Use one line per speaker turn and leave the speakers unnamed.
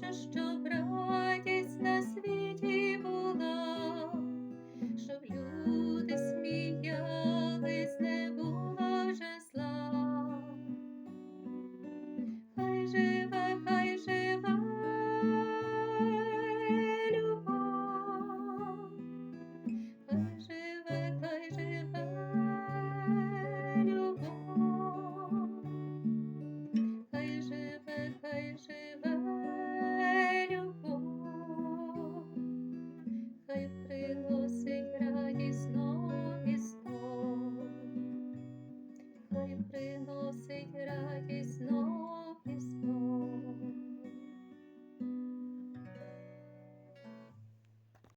хочу, щоб радість на світі була, щоб люди сміялись, не було вже зла. Хай живе.